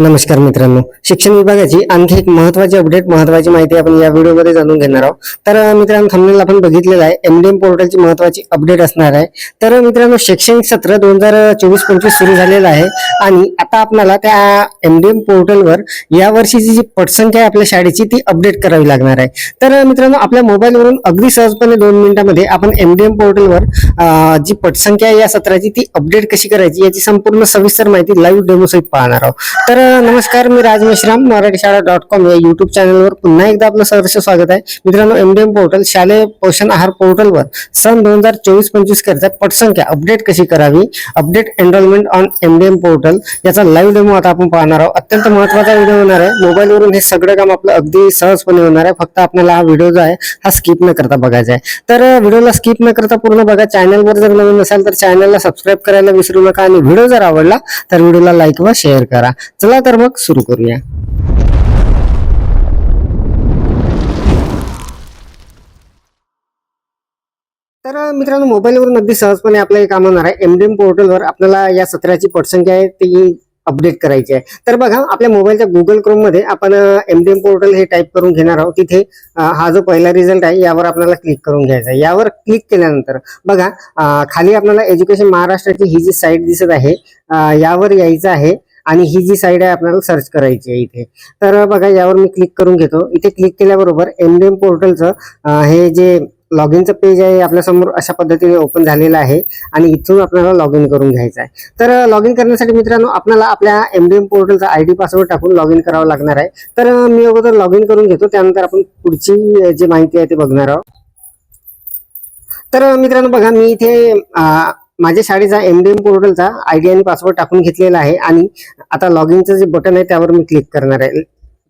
नमस्कार मित्रांनो. शिक्षण विभागाची आणखी एक महत्वाची अपडेट महत्वाची माहिती आपण या व्हिडिओमध्ये जाणून घेणार आहोत. तर मित्रांनो थंबनेल आपण बघितलेलं आहे. एमडीएम पोर्टलची महत्वाची अपडेट असणार आहे. तर मित्रांनो शैक्षणिक सत्र दोन हजार चोवीस पंचवीस सुरू झालेलं आहे. आणि आता आपल्याला त्या एमडीएम पोर्टलवर या वर्षीची जी पटसंख्या आहे आपल्या शाळेची ती अपडेट करावी लागणार आहे. तर मित्रांनो आपल्या मोबाईलवरून अगदी सहजपणे दोन मिनिटांमध्ये आपण एमडीएम पोर्टलवर जी पटसंख्या आहे या सत्राची ती अपडेट कशी करायची याची संपूर्ण सविस्तर माहिती लाईव्ह डेमो सहित पाहणार आहोत. तर नमस्कार मी राज मेश्राम मराठी शाळा डॉट कॉम या युट्यूब चॅनलवर पुन्हा एकदा आपलं सहर्ष स्वागत आहे. मित्रांनो एमडीएम पोर्टल शालेय पोषण आहार पोर्टलवर सन दोन हजार चोवीस पंचवीस करता पटसंख्या अपडेट कशी करावी? Update enrolment on MDM portal याचा लाईव्ह डेमो आता आपण पाहणार आहोत. अत्यंत महत्त्वाचा व्हिडिओ होणार आहे. मोबाईलवरून हे सगळं काम आपलं अगदी सहजपणे होणार आहे. फक्त आपल्याला हा व्हिडिओ जो आहे हा स्किप न करता बघायचा आहे. तर व्हिडिओला स्किप न करता पूर्ण बघा. चॅनलवर जर नवीन असाल तर चॅनलला सबस्क्राईब करायला विसरू नका. आणि व्हिडिओ जर आवडला तर व्हिडिओला लाईक व शेअर करा. चला तर मग सुरू करूया. तर मित्रांनो मोबाईलवरून अगदी सहजपणे आपलं हे काम होणार आहे. एमडीएम पोर्टलवर आपल्याला या सत्राची पटसंख्या आहे ती अपडेट करायची आहे. तर बघा आपल्या मोबाईलच्या गुगल क्रोममध्ये आपण एमडीएम पोर्टल हे टाईप करून घेणार आहोत. तिथे हा जो पहिला रिझल्ट आहे यावर आपल्याला क्लिक करून घ्यायचा आहे. यावर क्लिक केल्यानंतर बघा खाली आपल्याला एज्युकेशन महाराष्ट्राची ही जी साईट दिसत आहे यावर यायचं आहे. आणि ही जी साईड आहे आपल्याला सर्च करायची आहे इथे. तर बघा यावर मी क्लिक करून घेतो. इथे क्लिक केल्याबरोबर एमडीएम पोर्टलचं हे जे लॉग इनचं पेज आहे आपल्यासमोर अशा पद्धतीने ओपन झालेलं आहे आणि इथून आपल्याला लॉग इन करून घ्यायचं आहे. तर लॉग इन करण्यासाठी मित्रांनो आपल्याला आपल्या एमडीएम पोर्टलचा आय डी पासवर्ड टाकून लॉग इन करावं लागणार आहे. तर मी अगोदर लॉग इन करून घेतो. त्यानंतर आपण पुढची जी माहिती आहे ती बघणार आहोत. तर मित्रांनो बघा मी इथे माझ्या शाळेचा एमडीएम पोर्टलचा आयडी आणि पासवर्ड टाकून घेतलेला आहे आणि आता लॉग इनचं जे बटन आहे त्यावर मी क्लिक करणार आहे.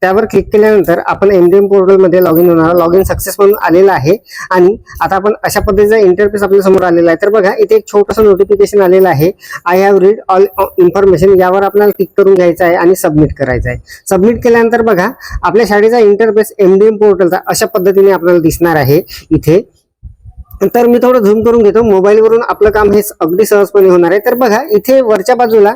त्यावर क्लिक केल्यानंतर आपण एमडीएम पोर्टलमध्ये लॉग इन होणार लॉग इन सक्सेस म्हणून आलेलं आहे आणि आता आपण अशा पद्धतीचा इंटरफेस आपल्यासमोर आलेला आहे. तर बघा इथे एक छोटंसं नोटिफिकेशन आलेलं आहे. I have read all information यावर आपल्याला क्लिक करून घ्यायचं आहे आणि सबमिट करायचं आहे. सबमिट केल्यानंतर बघा आपल्या शाळेचा इंटरफेस एमडीएम पोर्टलचा अशा पद्धतीने आपल्याला दिसणार आहे. इथे तर मी थोडं झूम करून घेतो. मोबाईलवरून आपलं काम हे अगदी सहजपणे होणार आहे. तर बघा इथे वरच्या बाजूला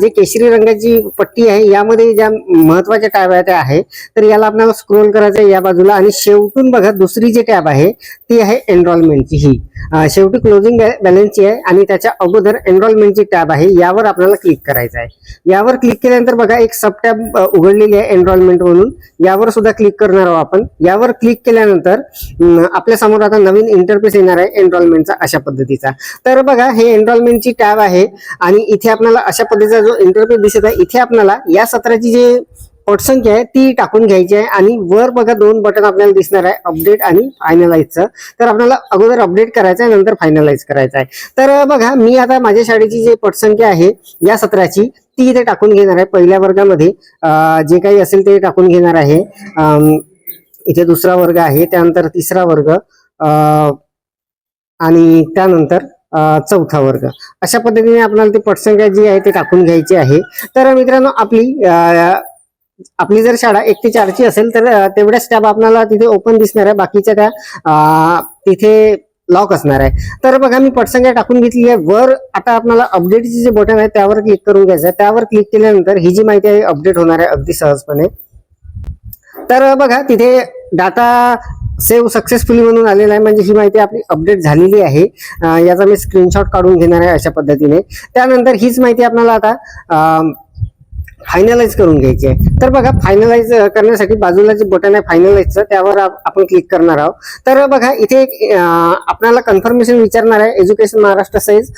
जे केशरी रंगाची पट्टी आहे यामध्ये ज्या महत्त्वाच्या टॅब आहे त्या आहे. तर याला आपल्याला स्क्रोल करायचं आहे या बाजूला आणि शेवटून बघा दुसरी जी टॅब आहे ती आहे एनरोलमेंटची ही. शेवटी क्लोजिंग बॅलन्सची आहे आणि त्याच्या अगोदर एनरोलमेंटची टॅब आहे यावर आपल्याला क्लिक करायचं आहे. यावर क्लिक केल्यानंतर बघा एक सब टॅब उघडलेली आहे एनरोलमेंट म्हणून. यावर सुद्धा क्लिक करणार आहोत आपण. यावर क्लिक केल्यानंतर आपल्यासमोर आता नवीन इंटरफेस येणार आहे एनरोलमेंटचा अशा पद्धतीचा. तर बघा हे एनरोलमेंटची टॅब आहे आणि इथे आपल्याला अशा पद्धतीचा जो इंटरफेस दिसत आहे इथे आपल्याला या सत्राची जी पटसंख्या आहे ती टाकून घ्यायची आहे आणि वर बघा दोन बटन आपल्याला दिसणार आहे अपडेट आणि फायनलाइजचं तर आपल्याला अगोदर अपडेट करायचं आहे नंतर फायनलाइज करायचं आहे. तर बघा मी आता माझ्या शाळेची जी पटसंख्या आहे या सत्राची ती इथे टाकून घेणार आहे पहिल्या वर्गामध्ये. जे काही असेल ते टाकून घेणार आहे. इथे दुसरा वर्ग आहे त्यानंतर तिसरा वर्ग. आणि त्यानंतर चौथा वर्ग. अशा पद्धतीने आपल्याला ती पटसंख्या जी आहे ती टाकून घ्यायची आहे. तर मित्रांनो आपली आपली जर शाळा एक ते चारची असेल तर तेवढ्याच टॅब आपल्याला तिथे ओपन दिसणार आहे. बाकीच्या त्या तिथे लॉक असणार आहे. तर बघा मी पटसंख्या टाकून घेतली आहे. वर आता आपल्याला अपडेटचे जे बटन आहे त्यावर क्लिक करून घ्यायचं आहे. त्यावर क्लिक केल्यानंतर ही जी माहिती आहे अपडेट होणार आहे अगदी सहजपणे. तर बघा तिथे डाटा सेव्ह सक्सेसफुली म्हणून आलेला आहे. म्हणजे ही माहिती आपली अपडेट झालेली आहे. याचा मी स्क्रीनशॉट काढून घेणार आहे अशा पद्धतीने. त्यानंतर हीच माहिती आपल्याला आता फायनलाइज करून घ्यायची आहे. तर बघा फायनलाइज करण्यासाठी बाजूला जे बटन आहे फायनलाइजचं त्यावर आपण क्लिक करणार आहोत. तर बघा इथे एक आपल्याला कन्फर्मेशन विचारणार आहे. Education Maharashtra says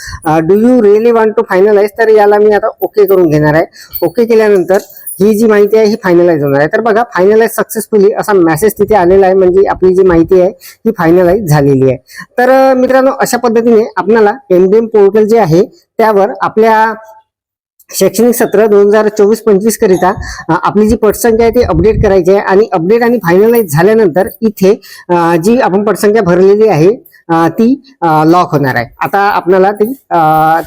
do you really want to finalise तर याला मी आता ओके करून घेणार आहे. ओके केल्यानंतर ही जी माहिती आहे ही फायनलाइज होणार आहे. तर बघा फायनलाइज सक्सेसफुली असा मेसेज तिथे आलेला आहे. म्हणजे आपली जी माहिती आहे ही फायनलाइज झालेली आहे. तर मित्रांनो अशा पद्धतीने आपल्याला एमडीएम पोर्टल जे आहे त्यावर आपल्या शैक्षणिक सत्र दोन हजार चोवीस पंचवीस करिता आपली जी पटसंख्या आहे ती अपडेट करायची आहे. आणि अपडेट आणि फायनलाइज झाल्यानंतर इथे जी आपण पटसंख्या भरलेली आहे ती लॉक होणार आहे. आता आपल्याला ती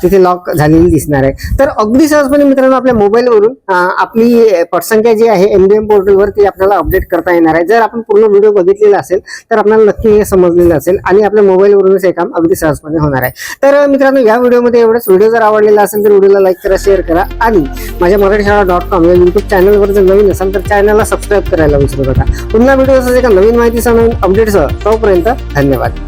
तिथे लॉक झालेली दिसणार आहे. तर अगदी सहजपणे मित्रांनो आपल्या मोबाईलवरून आपली पटसंख्या जी आहे एमडीएम पोर्टलवर ती आपल्याला अपडेट करता येणार आहे. जर आपण पूर्ण व्हिडिओ बघितलेला असेल तर आपल्याला नक्की हे समजलेलं असेल आणि आपल्या मोबाईलवरूनच हे काम अगदी सहजपणे होणार आहे. तर मित्रांनो या व्हिडिओमध्ये एवढंच. व्हिडिओ जर आवडलेला असेल तर व्हिडिओला लाईक करा शेअर करा आणि माझ्या मराठी शाळा डॉट कॉम या युट्यूब चॅनलवर जर नवीन असाल तर चॅनलला सबस्क्राईब करायला विसरू नका. पुन्हा व्हिडिओ एका नवीन माहिती सांगून अपडेटसह तोपर्यंत धन्यवाद.